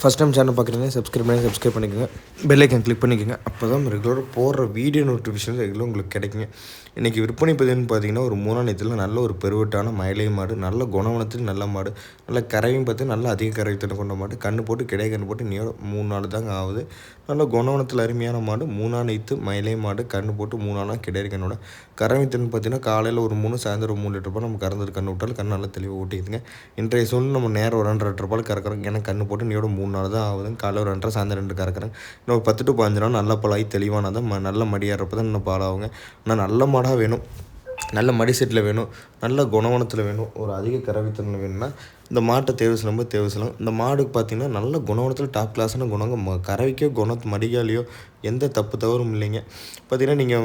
First time channel பார்க்குறீங்க subscribe பண்ணி subscribe பண்ணிக்கோங்க. பெல்லைக்கன் கிளிக் பண்ணிக்கோங்க. அப்போ தான் ரெகுலராக போடுற வீடியோ நோட்டிஃபிகேஷன் ரெகுலர் உங்களுக்கு கிடைக்குங்க. இன்றைக்கி விற்பனை பதிவுன்னு பார்த்தீங்கன்னா ஒரு மூணாம் நேரத்தில் நல்ல ஒரு பெருவட்டான மயிலை மாடு நல்ல குணவனத்தில் நல்ல மாடு நல்ல கரையும் பார்த்து நல்ல அதிக கறவை கொண்ட மாடு. கண்ணு போட்டு கிடை கண்ணு போட்டு நீ மூணு நாள் தாங்க ஆகுது. நல்ல குணவனத்தில் அருமையான மாடு மூணாம் நீத்து மயிலை மாடு கண்ணு போட்டு மூணு நாளாக கிடையாது கண்ணோட கறவை பார்த்தீங்கன்னா காலையில் ஒரு மூணு சாயந்தரம் மூணு லிட்டர் ரூபாய் நம்ம கறந்துட்டு கண்ணு விட்டாலும் கண்ணு நல்லா தெளிவாக ஊட்டிக்குதுங்க இன்றைய சூழ்நிலை நம்ம நேரம் ஒரு ரெண்டு லிட்டர் ரூபாய் கறக்கிறோம். ஏன்னா கண்ணு போட்டு நீயோட மூணு நாள் தான் ஆகுது காலையில் ஒரு ரெண்டரை சாயந்தரம் ரெண்டு கறக்குறேன். இன்னும் ஒரு பத்து டு பதினஞ்சு நாள் நல்ல பாலாகி தெளிவானதான் ம நல்ல மடியாடுறப்ப தான் இன்னும் பாலாகுங்க. ஆனால் நல்ல மாடாக வேணும். நல்ல மடி செட்டில் வேணும். நல்ல குணவனத்தில் வேணும். ஒரு அதிக கறவைத்தன்மை வேணும்னா இந்த மாட்டை தேர்வு செய்யும்போது தேர்வு செய்யலாம். இந்த மாடுக்கு பார்த்திங்கன்னா நல்ல குணவனத்தில் டாப் கிளாஸான குணங்க. ம கறவைக்கோ குணத்து மடிகாலையோ எந்த தப்பு தவறும் இல்லைங்க. பார்த்திங்கன்னா நீங்கள்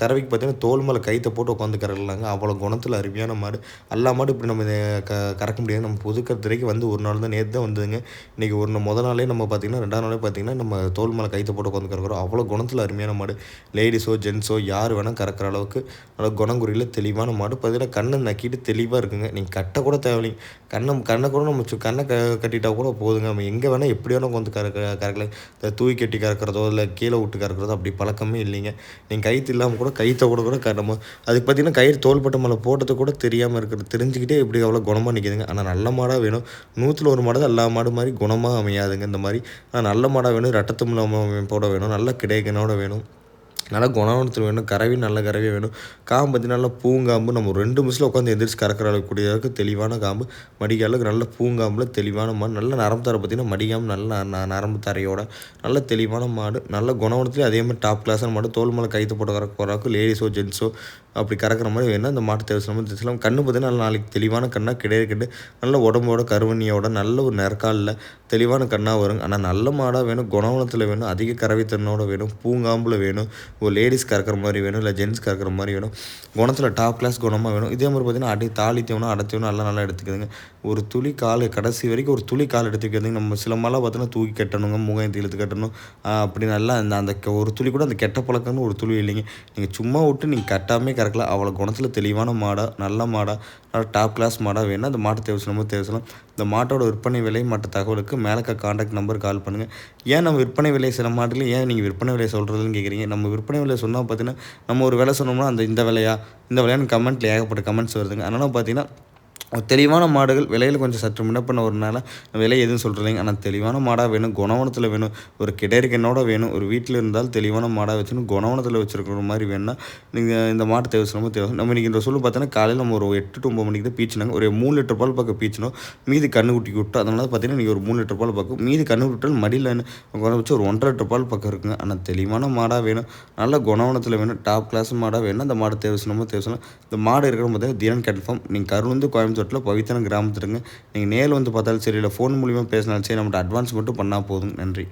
கறவைக்கு பார்த்தீங்கன்னா தோல் மேலே கைத்தை போட்டு உட்காந்து கறக்கலாங்க. அவ்வளோ குணத்தில் அருமையான மாடு. எல்லா மாடு இப்படி நம்ம இதை க கறக்க முடியாது. நம்ம புதுக்கத்துறைக்கு வந்து ஒரு நாள் தான் நேற்று தான் வந்ததுங்க. இன்றைக்கி ஒரு முதல் நாளே நம்ம பார்த்திங்கன்னா ரெண்டாம் நாளே பார்த்திங்கன்னா நம்ம தோல் மேலே கைத்தை போட்டு உட்காந்து கறக்குறோம். அவ்வளோ குணத்தில் அருமையான மாடு. லேடிஸோ ஜென்ஸோ யார் வேணால் கறக்கிற அளவுக்கு நல்ல குணங்குறியில் தெளிவான மாடு. பார்த்தீங்கன்னா கண்ணை நக்கிட்டு தெளிவாக இருக்குங்க. நீங்கள் கட்ட கூட தேவையில்லைங்க. கண்ணை கண்ணை கூட நம்ம சு- கண்ணை க கட்டிட்டா கூட போதுங்க. நம்ம எங்கே வேணால் எப்படி வேணால் வந்து கறக்க கறக்கலாம் இந்த தூய் கட்டி கறக்கிறதோ இல்லை கீழே விட்டு கறக்கிறதோ அப்படி பழக்கமே இல்லைங்க. நீங்கள் கைத்து இல்லாமல் கூட கைத்தை கூட கூட க- நம்ம அதுக்கு பார்த்தீங்கன்னா கயிறு தோள்பட்ட மலை போட்டது கூட தெரியாமல் இருக்கிறது. தெரிஞ்சுக்கிட்டே இப்படி அவ்வளோ குணமாக நிற்கிதுங்க ஆனால் நல்ல மாடாக வேணும். நூற்றில் ஒரு மாடு தான் எல்லா மாடு மாதிரி குணமாக அமையாதுங்க இந்த மாதிரி. ஆனால் நல்ல மாடாக வேணும். ரட்டத்தும் போட வேணும். நல்ல கிடைக்கனோட வேணும். நல்லா குணவனத்தில் வேணும் கறவி நல்ல கறவியாக வேணும். காம்பு பார்த்தீங்கன்னா நல்லா பூங்காம்பு. நம்ம ரெண்டு நிமிஷத்தில் உட்காந்து எந்திரிச்சு கறக்கிற அளவுக்கு அளவுக்கு தெளிவான காம்பு. மடிக்காலுக்கு நல்ல பூங்காம்பில் தெளிவான மாடு. நல்ல நரம்பு தர பார்த்தீங்கன்னா மடிக்காம்பு நல்ல ந- நரம்பு தரையோட நல்ல தெளிவான மாடு. நல்ல குணவனத்துலேயும் அதே மாதிரி டாப் கிளாஸான மாடு. தோல் மேலே கைத்து போட்டு கறக்க போகிறாக்கு லேடிஸோ ஜென்ஸோ அப்படி கறக்கிற மாதிரி வேணும் அந்த மாட்டு தேவை நம்ம தெரிஞ்சுக்கலாம் கண்ணு பார்த்தீங்கன்னா நல்ல நாளைக்கு தெளிவான கண்ணாக கிடையாது கிடையாது. நல்ல உடம்போட கருவணியோட நல்ல ஒரு நெற்காலில் தெளிவான கண்ணாக வரும். ஆனால் நல்ல மாடாக வேணும் குணவனத்தில் வேணும் அதிக கறவைத்தன்னோட வேணும் பூங்காம்பில் வேணும். ஒரு லேடிஸ் கறக்கிற மாதிரி வேணும் இல்லை ஜென்ஸ் கறக்கிற மாதிரி வேணும். குணத்தில் டாப் கிளாஸ் குணமாக வேணும். இதே மாதிரி பார்த்தீங்கன்னா அடி தாலி தேவனும் அடத்தேவனும் நல்லா நல்லா எடுத்துக்குதுங்க. ஒரு துளி கால் கடைசி வரைக்கும் ஒரு துளி கால் எடுத்துக்கிறதுங்க நம்ம சில மாலாம் பார்த்தீங்கன்னா தூக்கி கட்டணுங்க முகம் இழுத்து கட்டணும். அப்படி நல்லா அந்த அந்த ஒரு துளி கூட அந்த கெட்ட பழக்கம்னு ஒரு துளி இல்லைங்க. நீங்கள் சும்மா விட்டு நீங்கள் கட்டாமே கறக்கலாம் அவ்வளோ குணத்தில் தெளிவான மாடாக நல்ல மாடாக அதாவது டாப் கிளாஸ் மாடாக வேணும் அந்த மாட்டை தேவை நம்ம தேவை சொல்லலாம் இந்த மாட்டோட விற்பனை விலை மற்ற தகவலுக்கு மேலே காண்டாக்ட் நம்பர் கால் பண்ணுங்கள் ஏன் நம்ம விற்பனை விலை சில மாட்டுல ஏன் நீங்கள் விற்பனை விலை சொல்கிறதுன்னு கேட்குறீங்க நம்ம விற்பனை விலை சொன்னால் பார்த்தீங்கன்னா நம்ம ஒரு விலை சொன்னோம்னா அந்த இந்த விலையா? இந்த விலையான்னு கமெண்ட்டில் ஏகப்பட்ட கமெண்ட்ஸ் வருதுங்க. அதனால் பார்த்தீங்கன்னா தெளிவான மாடுகள் விலையில் கொஞ்சம் சற்று முன்ன பண்ண வரனால விலை எதுவும் சொல்கிறதில்லைங்க ஆனால் தெளிவான மாடாக வேணும் குணவனத்தில் வேணும் ஒரு கிடரிக்கனோட வேணும் ஒரு வீட்டில் இருந்தால் தெளிவான மாடாக வச்சுன்னு குணவனத்தில் வச்சுருக்கிற மாதிரி வேணும்னா நீங்கள் இந்த மாட்டு தேவை தேவை நம்ம இன்றைக்கி இந்த சொல்லு பார்த்தீங்கன்னா காலையில் நம்ம ஒரு எட்டு டு ஒம்பது மணிக்கு தான் பீச்சினாங்க. ஒரு மூணு லிட்டர் பால் பக்கம் பீச்சணும் மீதி கண்ணு குட்டி விட்டோம் அதனால பார்த்தீங்கன்னா நீங்கள் ஒரு மூணு லிட்டர் பால் பக்கம் மீதி கண்ணு விட்டால் மடியில் குறைச்சி ஒரு ஒன்றரை லிட்டர் பால் பக்கம் இருக்குங்க. ஆனால் தெளிவான மாடாக வேணும் நல்ல குணவனத்தில் வேணும் டாப் கிளாஸ் மாடாக வேணும் அந்த மாடு தேவை நம்ம இந்த மாடு இருக்கிற பார்த்தீங்கன்னா தினம் கன்ஃபார்ம் நீங்கள் கருந்து கோயம்புத்தூரில் பவித்தனம் கிராமத்துலங்க. நீங்கள் நேரில் வந்து பார்த்தாலும் சரி இல்லை ஃபோன் மூலிமா பேசினாலும் சரி நம்மகிட்ட அட்வான்ஸ் மட்டும் பண்ணால் போதும். நன்றி.